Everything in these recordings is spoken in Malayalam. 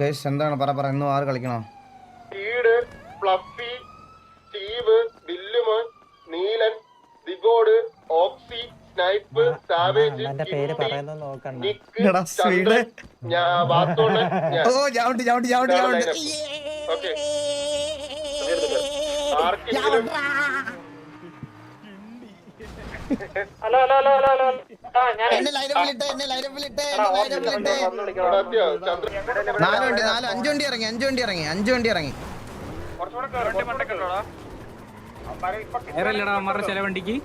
ഗൈസ് എന്താണ്? പറ പറ ഇന്നും ആറ് കളിക്കണോ? വീട് ഫ്ലഫി സ്റ്റീവ് ബില്ലുമ നീലൻ ദിഗോഡ് ഓക്സി സ്നൈപ്പ് സാവേജ് എന്റെ പേര് പറയുന്നത് നോക്കണ്ട. നിക്ക് എടാ, സ്വീഡ്. Hello hello hello hello hello ആ ഞാൻ എന്നെ ലൈനപ്പിലിട്ട് എന്നെ ലൈനപ്പിലിട്ട് എന്നെ ലൈനപ്പിലിട്ട് ഇവിടെ എത്തിയോ? ചന്ദ്രൻ നാല് വണ്ടി നാല് അഞ്ച് വണ്ടി ഇറങ്ങി അഞ്ച് വണ്ടി ഇറങ്ങി അഞ്ച് വണ്ടി ഇറങ്ങി ടയറല്ലടാ അമ്മമാരുടെ ചില വണ്ടിക്ക്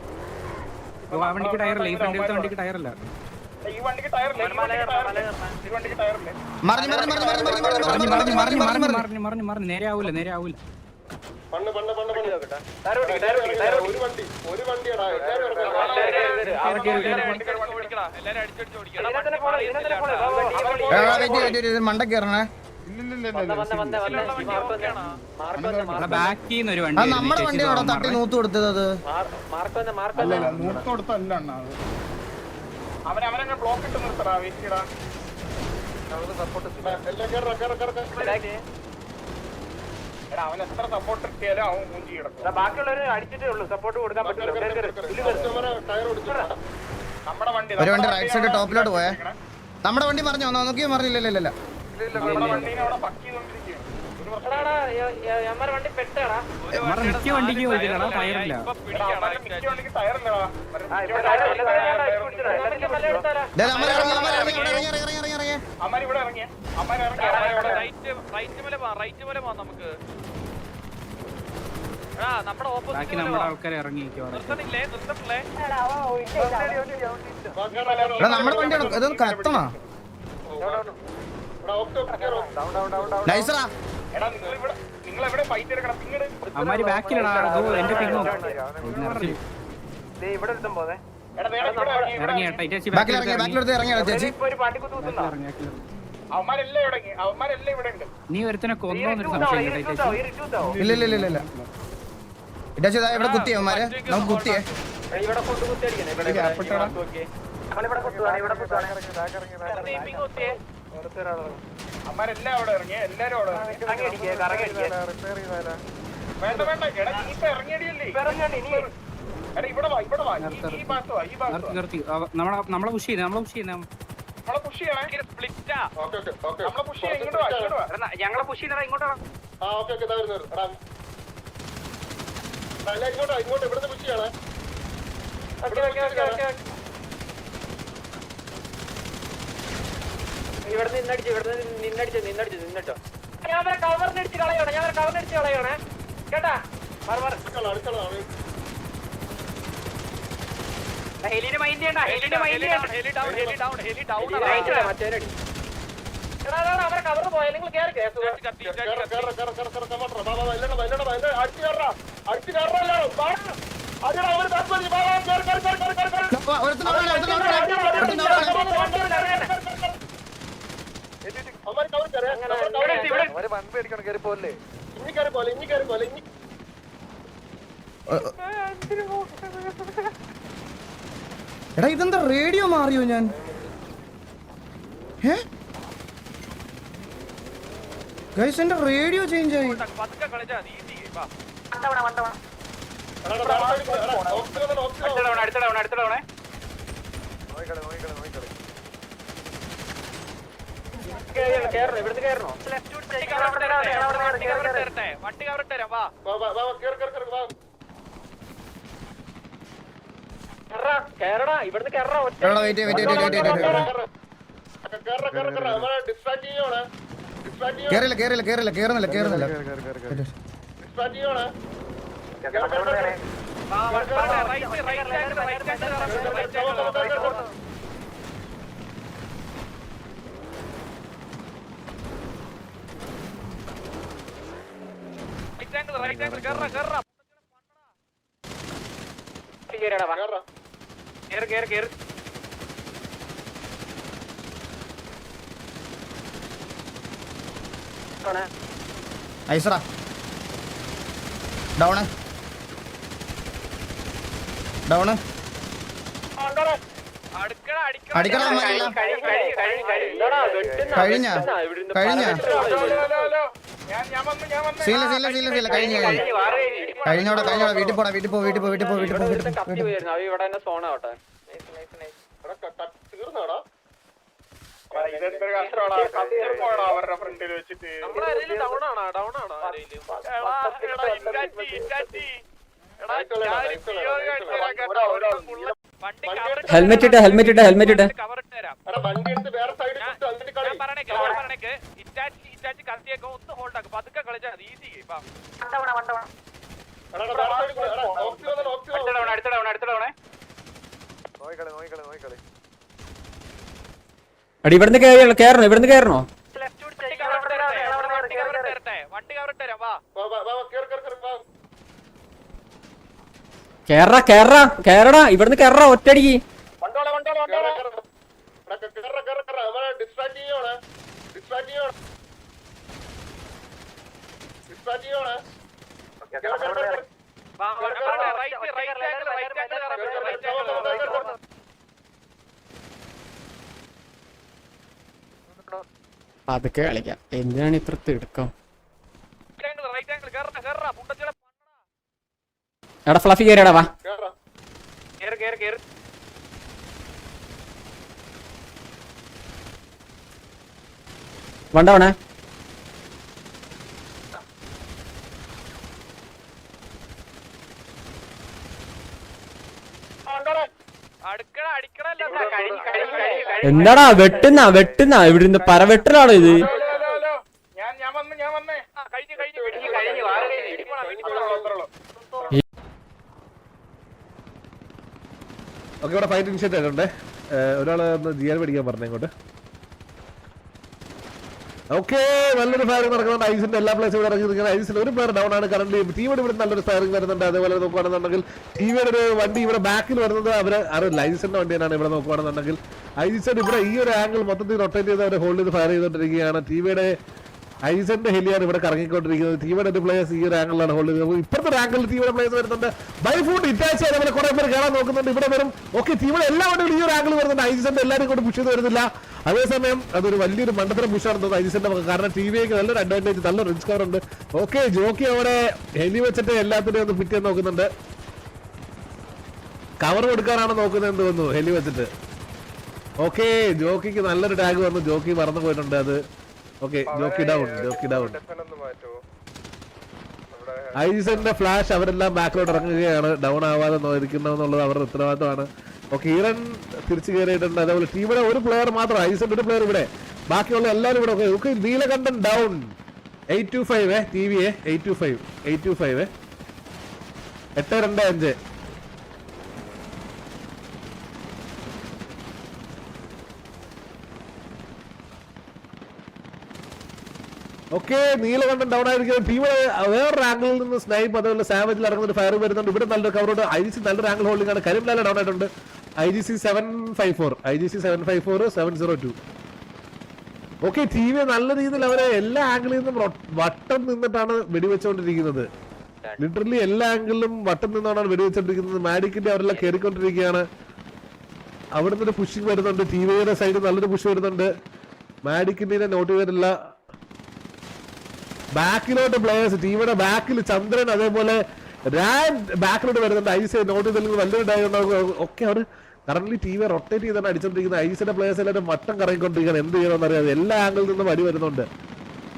ആ വണ്ടിക്ക് ടയറല്ല ഈ ഫ്രണ്ടിലത്തെ വണ്ടിക്ക് ടയറല്ല മറിഞ്ഞു മറിഞ്ഞു മറിഞ്ഞു മറിഞ്ഞു മറിഞ്ഞു മറിഞ്ഞു മറിഞ്ഞു മറിഞ്ഞു മറിഞ്ഞു മറിഞ്ഞ് മറിഞ്ഞ് മറിഞ്ഞ് മറിഞ്ഞ് മറിഞ്ഞ് മറിഞ്ഞ് നേരെ ആവൂല നേരെ ആവൂല വണ്ടി ഒരു വണ്ടിയടാ മണ്ട നമ്മുടെ വണ്ടി അവിടെ തട്ടി നൂത്ത് കൊടുത്തത് അത്. അവനവനെ ബ്ലോക്ക് ഇട്ട് നിർത്തടാ വെയിറ്റ് ചെയ്യടാ. സപ്പോർട്ട് അവൻ എത്ര സപ്പോർട്ട് അവൻ മൂഞ്ചി അടിച്ചിട്ടേ ഉള്ളൂ. സപ്പോർട്ട് കൊടുക്കാൻ പറ്റില്ല നമ്മുടെ വണ്ടി ഒരു വണ്ടി റൈറ്റ് സൈഡ് ടോപ്പിലോട്ട് പോയേ. നമ്മുടെ വണ്ടി പറഞ്ഞോ നോക്കിയോ? പറഞ്ഞില്ലല്ലോ നമ്മുടെ വണ്ടിക്ക് റൈറ്റ് റൈറ്റ് റൈറ്റ് നമുക്ക് നമ്മുടെ ഓപ്പോസിറ്റ് ഇറങ്ങി വണ്ടി ഇതൊന്ന് കത്തണോ നൈസറാ അമ്മാരി എന്റെ പിന്നോ ഇവിടെ പോന്നെ നീ ഒരുത്തനെ കൊന്നോന്നില്ല ഇടാച്ചി ഇവിടെ കുത്തിയേ അവന്മാരെ. നമുക്ക് കുത്തിയേ. അമ്മരെല്ലാം അവിടെ ഇറങ്ങി എല്ലാരും അവിടെ ഇറങ്ങി. വേണ്ട വേണ്ട. ഇടയ്ക്ക് ഇപ്പൊ നീ നമ്മളെ നമ്മളെ പുഷ് ചെയ്യുന്നത് നമ്മളെ പുഷ് നമ്മളെ പുഷ് ചെയ്യണേ. നമ്മളെ പുഷ് ഇങ്ങോട്ട് വാ ഞങ്ങളെ പുഷ് ഇങ്ങോട്ട് പുഷ് ചെയ്യണേ. ഇവിടെ നിന്നടിച്ച് ഇവിടെ നിന്നടിച്ച് നിന്നടിച്ച് നിന്നിട്ടോ ഞാൻ കവറിനടിച്ച് കളയണേ ഞാൻ കവറിനടിച്ച് കളയണേ കേട്ടാ? അടുക്കള ഹെലിനെ മൈൻഡ് ചെയ്യണ്ട ഹെലിനെ മൈൻഡ് ചെയ്യണ്ട ഹെലി ഡൗൺ ഹെലി ഡൗൺ ഹെലി ഡൗൺ റൈറ്റ് മറ്റേരടി എടാ എടാ അവരെ കവർ പോയാ നിങ്ങൾ കേറി കേറി കേറി കേറി കേറി കേറി കമാട്ര ബാബാ ഇല്ലട ഇല്ലട ഇല്ല അടിച്ച് കേറടാ അടിച്ച് കേറല്ലോ വാ അടിടാ അവർ തപ്പി ബാബാ കേറി കേറി കേറി കേറി കേറി ഒരുത്തൻ ഓടല്ല ഒരുത്തൻ ഓടല്ല അവർ കവർ കേറി അവർ വൺ വേ അടിക്കണം കേറി പോലേ ഇനി കേറി പോലെ ഇനി കേറി പോലെ ഇനി എടാ ഇതെന്താ റേഡിയോ മാറിയോ ഞാൻ? ഏ ഗൈസ് എന്റെ റേഡിയോ ചേഞ്ച് ആയി. വണ്ടി കേറണോ വാ വാ വാ കേറി കേറി കേറി വാ കേറടാ കേറടാ ഇവിടുന്ന് കേറടാ ഒറ്റ എടാ wait wait wait wait wait കേറ കേറ കേറ അവനെ ഡിസ്ട്രാക്ട് ചെയ്യോണേ ഡിസ്ട്രാക്ട് ചെയ്യോ കേറില്ല കേറില്ല കേറില്ല കേറുന്നില്ല കേറുന്നില്ല. ഡിസ്ട്രാക്ട് റൈറ്റ് കേറ കേറ കേറ. കേറ് കേറ് കേറ്. ഐസറാ. ഡൗണ്. ഡൗണ്. അടിക്കണ കഴിഞ്ഞ കഴിഞ്ഞ ഹലോ, ഹലോ, ഹലോ, ഹലോ. ഞാൻ ഞാൻ വന്ന് ഞാൻ വന്ന് സീല സീല സീല സീല കഴിഞ്ഞു കഴിഞ്ഞോടെ കഴിഞ്ഞോടെ വീട്ടിൽ പോടാ വീട്ടിൽ പോ വീട്ടിൽ പോ വീട്ടിൽ പോ വീട്ടിൽ പോ ഇവിടെ വീട്ടിൽ ഒരുത്തൻ പോ കത്തി പോയിരുന്നു അവ ഇവിടെ തന്നെ സോണാവട്ടെ എടാ, ക- ക- തീർന്നോടാ എടാ, ഇതെന്തൊരു കഷ്ടമാടാ കത്തി പോയടാ അവരുടെ ഫ്രണ്ടിൽ വെച്ചിട്ട് ഹെൽമെറ്റ് ഇട്ട് ഹെൽമെറ്റ് ഇട്ട് ഹെൽമെറ്റ് ഇട്ട് എടാ വണ്ടി ഒന്ന് ഹോൾഡ് ആക്കും. പതുക്കെ കളിച്ചാൽ മതി. ഈസി. അടുത്ത തവണ അടുത്ത തവണ അടി ഇവിടുന്ന് കേറി കേറണോ? ഇവിടുന്ന് കേറ്, കേറ്, കേറടാ ഇവിടുന്ന് കേറ ഒറ്റടിക്ക് ഡിസ്ട്രാക്ട് ഡിസ്ട്രാക്ട് കേ- കേറ്, കേറ്, കേറ്. അവനെ distract ചെയ്യുവാണ്. distract ചെയ്യുവാണ്. distract ചെയ്യുവാണ്. കേറ്, കേറ്, കേറ്, അതൊക്കെ കളിക്കാം. എന്തിനാണ് ഇത്ര തിടുക്കം? എടാ ഫ്ലഫി കയറിയടാ വാ. വണ്ടവണേ എന്താടാ വെട്ടുന്ന വെട്ടുന്ന ഇവിടുന്ന് ഇത്? ഉള്ളൂ, അത്രേ ഉള്ളൂ. ഓക്കെ ഇവിടെ ഫൈറ്റ് ഇനിഷ്യേറ്റ് ആയിട്ടുണ്ട് ഒരാൾ ജിയാൻ പഠിക്കാൻ പറഞ്ഞു ഇങ്ങോട്ട്. ഓക്കെ നല്ലൊരു ഫയറിംഗ് നടക്കുന്നുണ്ട്. ഐസിന്റെ എല്ലാ പ്ലേസും ഇറങ്ങിയിരിക്കുന്നത് ഐസിൽ ഒരു പേർ ഡൗൺ ആണ്. കറന്റ് ടീമിന് ഇവിടെ നല്ലൊരു ഫയറിംഗ് വരുന്നുണ്ട്. അതേപോലെ നോക്കുകയാണെന്നുണ്ടെങ്കിൽ ടീമിയുടെ ഒരു വണ്ടി ഇവിടെ ബാക്കിൽ വരുന്നത് അവർ അറിയില്ല ഐസിന്റെ വണ്ടിയാണ് ഇവിടെ നോക്കുകയാണെന്നുണ്ടെങ്കിൽ ഐസൻ ഇവിടെ ഈ ഒരു ആംഗിൾ മൊത്തത്തിൽ റൊട്ടേറ്റ് ചെയ്ത് അവർ ഹോൾഡ് ചെയ്ത് ഫയർ ചെയ്തുകൊണ്ടിരിക്കുകയാണ്. ടീമിയുടെ ഐസന്റെ ഹെലിയാണ് ഇവിടെ കറങ്ങിക്കൊണ്ടിരിക്കുന്നത്. ടീമിയുടെ ഒരു പ്ലേയേഴ്സ് ഈ ഒരു ആംഗിളിലാണ് ഹോൾഡ് ചെയ്തത്. ഇപ്പോഴത്തെ ഒരു ആംഗിളിൽ ടീമിയുടെ പ്ലേയേഴ്സ് വരുന്നുണ്ട്. ബൈ ഫുഡ് ഇറ്റാച്ച് അതേപോലെ കുറെ പേര് കയറാൻ നോക്കുന്നുണ്ട്. ഇവിടെ വരും. ഓക്കെ ടീമിയുടെ എല്ലാ വണ്ടികളും ഈ ഒരു ആംഗിൾ വരുന്നുണ്ട്. ഐസന്റെ എല്ലാവരും കൊണ്ട് പുഷ് ചെയ്ത് വരുന്നില്ല. അതേസമയം അതൊരു വലിയൊരു മണ്ടത്തരം പുഷാണ് ഐജിസിന്റെ നമുക്ക് കാരണം ടി വിക്ക് നല്ലൊരു അഡ്വാന്റേജ് നല്ലൊരു റിച്ച് കവർ ഉണ്ട്. ഓക്കെ ജോക്കി അവിടെ ഹെലി വെച്ചിട്ട് എല്ലാത്തിനെയും ഒന്ന് ഫിറ്റ് ചെയ്യാൻ നോക്കുന്നുണ്ട്. കവർ കൊടുക്കാനാണ് നോക്കുന്നത് എന്ന് തോന്നുന്നു ഹെലി വെച്ചിട്ട്. ഓക്കെ ജോക്കിക്ക് നല്ലൊരു ടാഗ് വന്നു. ജോക്കി മറന്നു പോയിട്ടുണ്ട് അത്. Okay jockey down jockey down ഐസന്റെ ഫ്ലാഷ് അവരെല്ലാം ബാക്കിലോട്ട് ഇറങ്ങുകയാണ്. ഡൗൺ ആവാതെ നോയിരിക്കണമെന്നുള്ളത് അവരുടെ ഉത്തരവാദിത്തമാണ്. ഓക്കെ ഈറൻ തിരിച്ചു കയറിയിട്ടുണ്ട്. അതേപോലെ ടീമിലെ ഒരു പ്ലെയർ മാത്രം ഐസന്റെ ഒരു പ്ലെയർ ഇവിടെ. ബാക്കിയുള്ള എല്ലാവരും ഇവിടെ. Okay Neelakantan down eight two five T V eight two five eight two five എട്ട് രണ്ട് അഞ്ച്. ഓക്കെ നീലകണ്ഠൻ ഡൗൺ ആയിരിക്കും ടീം വേറൊരു ആംഗിളിൽ നിന്ന് സ്നൈപ്പ് അതുപോലെ സാവേജിൽ ഇറങ്ങുന്ന ഫയർ വരുന്നുണ്ട്. ഇവിടെ നല്ലൊരു കവറോട് ഐ ജി സി നല്ലൊരു ആംഗിൾ ഹോൾഡിംഗ് ആണ്. കരിംലാല ഡൗൺ ആയിട്ടുണ്ട്. I G C seven five four I G C seven five four seven zero two okay team നല്ല രീതിയിൽ അവരെ എല്ലാ ആംഗിളിൽ നിന്നും വട്ടം നിന്നിട്ടാണ് വെടിവെച്ചുകൊണ്ടിരിക്കുന്നത് ലിറ്ററലി എല്ലാ ആംഗിളിലും വട്ടം നിന്നാണ് വെടിവെച്ചോണ്ടിരിക്കുന്നത്. മാഡിക്കിന്റെ അവരെല്ലാം കയറിക്കൊണ്ടിരിക്കുകയാണ് അവിടുന്ന് ഒരു പുഷിങ് വരുന്നുണ്ട്. ടീവിയുടെ സൈഡിൽ നല്ലൊരു പുഷ് വരുന്നുണ്ട്. മാഡിക്കിന്റെ നോട്ട് ചെയ്തിട്ടില്ല ബാക്കിലോട്ട് പ്ലേയേഴ്സ് ടീമിന്റെ ബാക്കിൽ ചന്ദ്രൻ അതേപോലെ ബാക്കിലോട്ട് വരുന്നുണ്ട്. ഐ സി നോട്ട് ചെയ്തില്ലെങ്കിൽ വലിയ ഉണ്ടായിരുന്നു ഒക്കെ അവർ കറന്റ് ടീമെ റൊട്ടേറ്റ് ചെയ്താണ് അടിച്ചോണ്ടിരിക്കുന്നത്. ഐസിന്റെ പ്ലേയേഴ്സ് എല്ലാവരും വട്ടം കറങ്ങിക്കൊണ്ടിരിക്കുകയാണ്. എന്ത് ചെയ്യണമെന്ന് അറിയാതെ എല്ലാ ആംഗിളിൽ നിന്നും അടി വരുന്നുണ്ട്.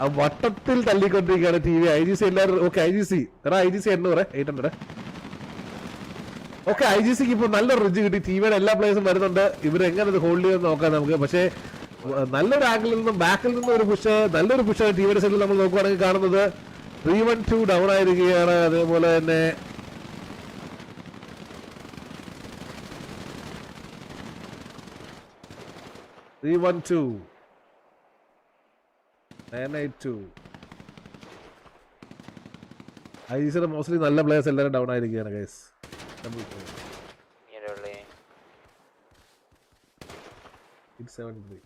ആ വട്ടത്തിൽ തള്ളിക്കൊണ്ടിരിക്കുകയാണ് T V I G C എല്ലാവരും ഓക്കെ ഐ ജി സി എടാ ഐ ജി സി എണ്ണൂറ് eight hundred okay I G സിക്ക് ഇപ്പൊ നല്ല റിജ് കിട്ടി. ടീമിയുടെ എല്ലാ പ്ലേയേഴ്സും വരുന്നുണ്ട്. ഇവരെങ്ങനെ ഇത് ഹോൾഡ് ചെയ്യുമെന്ന് നോക്കാം നമുക്ക്? പക്ഷേ നല്ലൊരു ആംഗിളിൽ നിന്നും ബാക്കിൽ നിന്നും ഒരു പുഷ് നല്ലൊരു പുഷ് ടീമിയുടെ സൈഡിൽ നമ്മൾ നോക്കുവാണെങ്കിൽ കാണുന്നത്. ത്രീ വൺ ടു ഡൗൺ ആയിരിക്കുകയാണ്. അതേപോലെ തന്നെ three one two nine eight two ഐസിയുടെ mostly നല്ല പ്ലേയേഴ്സ് എല്ലാവരും ഡൗൺ ആയിരിക്കുകയാണ് ഗൈസ് ഇറ്റ് സെവൻ ത്രീ